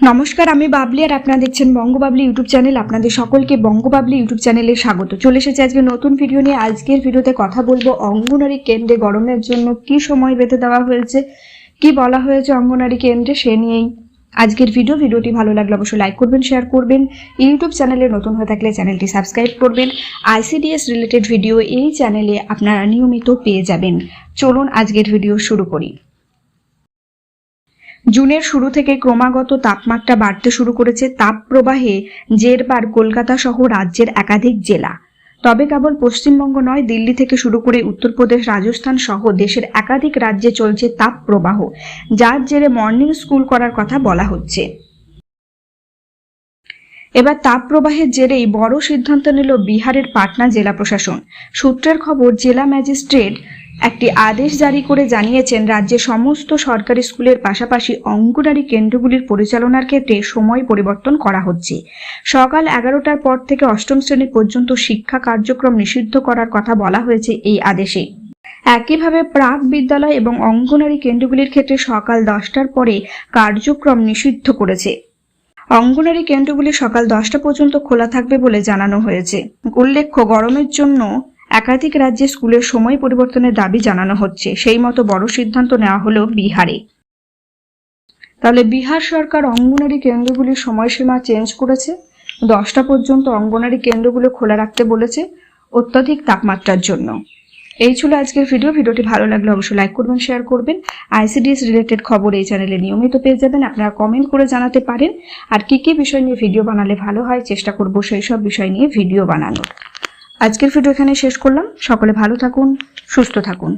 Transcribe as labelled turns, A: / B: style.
A: নমস্কার, আমি বাবলি আর আপনারা দেখছেন বঙ্গবাবলি ইউটিউব চ্যানেল। আপনাদের সকলকে বঙ্গবাবলি ইউটিউব চ্যানেলে স্বাগত। চলে এসেছে আজকে নতুন ভিডিও নিয়ে। আজকের ভিডিওতে কথা বলব অঙ্গনারী কেন্দ্রে গরমের জন্য কি সময় বেঁধে দেওয়া হয়েছে, কি বলা হয়েছে অঙ্গনারী কেন্দ্রে সে নিয়েই আজকের ভিডিও। ভিডিওটি ভালো লাগলে অবশ্যই লাইক করবেন, শেয়ার করবেন। ইউটিউব চ্যানেলে নতুন হয়ে থাকলে চ্যানেলটি সাবস্ক্রাইব করবেন। আইসিডিএস রিলেটেড ভিডিও এই চ্যানেলে আপনারা নিয়মিত পেয়ে যাবেন। চলুন আজকের ভিডিও শুরু করি। জুনের শুরু থেকে ক্রমাগত তাপমাত্রা বাড়তে শুরু করেছে তাপপ্রবাহে জেরবার কলকাতা সহ রাজ্যের একাধিক জেলা। তবে কেবল পশ্চিমবঙ্গ নয়, দিল্লি থেকে শুরু করে উত্তরপ্রদেশ, রাজস্থান সহ দেশের একাধিক রাজ্যে চলছে তাপ প্রবাহ, যার জেরে মর্নিং স্কুল করার কথা বলা হচ্ছে। এবার তাপ প্রবাহের জেরেই বড় সিদ্ধান্ত নিল বিহারের পাটনা জেলা প্রশাসন। সূত্রের খবর, জেলা ম্যাজিস্ট্রেট একটি আদেশ জারি করে জানিয়েছেন রাজ্যের সমস্ত সরকারি স্কুলের পাশাপাশি অঙ্গনারী কেন্দ্রগুলির পরিচালনার ক্ষেত্রে সময় পরিবর্তন করা হচ্ছে। সকাল এগারোটার পর থেকে অষ্টম শ্রেণি পর্যন্ত শিক্ষা কার্যক্রম নিষিদ্ধ করার কথা বলা হয়েছে এই আদেশে। একইভাবে প্রাক বিদ্যালয় এবং অঙ্গনারী কেন্দ্রগুলির ক্ষেত্রে সকাল দশটার পরে কার্যক্রম নিষিদ্ধ করেছে। অঙ্গনারী কেন্দ্রগুলি সকাল দশটা পর্যন্ত খোলা থাকবে বলে জানানো হয়েছে। উল্লেখ্য, গরমের জন্য একাধিক রাজ্যে স্কুলের সময় পরিবর্তনের দাবি জানানো হচ্ছে। সেই মতো বড় সিদ্ধান্ত নেওয়া হলো বিহারে। তাহলে বিহার সরকার অঙ্গনারী কেন্দ্রগুলির সময়সীমা চেঞ্জ করেছে। দশটা পর্যন্ত অঙ্গনারী কেন্দ্রগুলো খোলা রাখতে বলেছে অত্যাধিক তাপমাত্রার জন্য। এই ছিল আজকের ভিডিও। ভিডিওটি ভালো লাগলে অবশ্যই লাইক করবেন, শেয়ার করবেন। আইসিডিএস রিলেটেড খবর এই চ্যানেলে নিয়মিত পেয়ে যাবেন। আপনারা কমেন্ট করে জানাতে পারেন। আর কি কি বিষয় নিয়ে ভিডিও বানালে ভালো হয়, চেষ্টা করব সেই সব বিষয় নিয়ে ভিডিও বানানোর। আজকের ভিডিও এখানে শেষ করলাম। সকলে ভালো থাকুন সুস্থ থাকুন।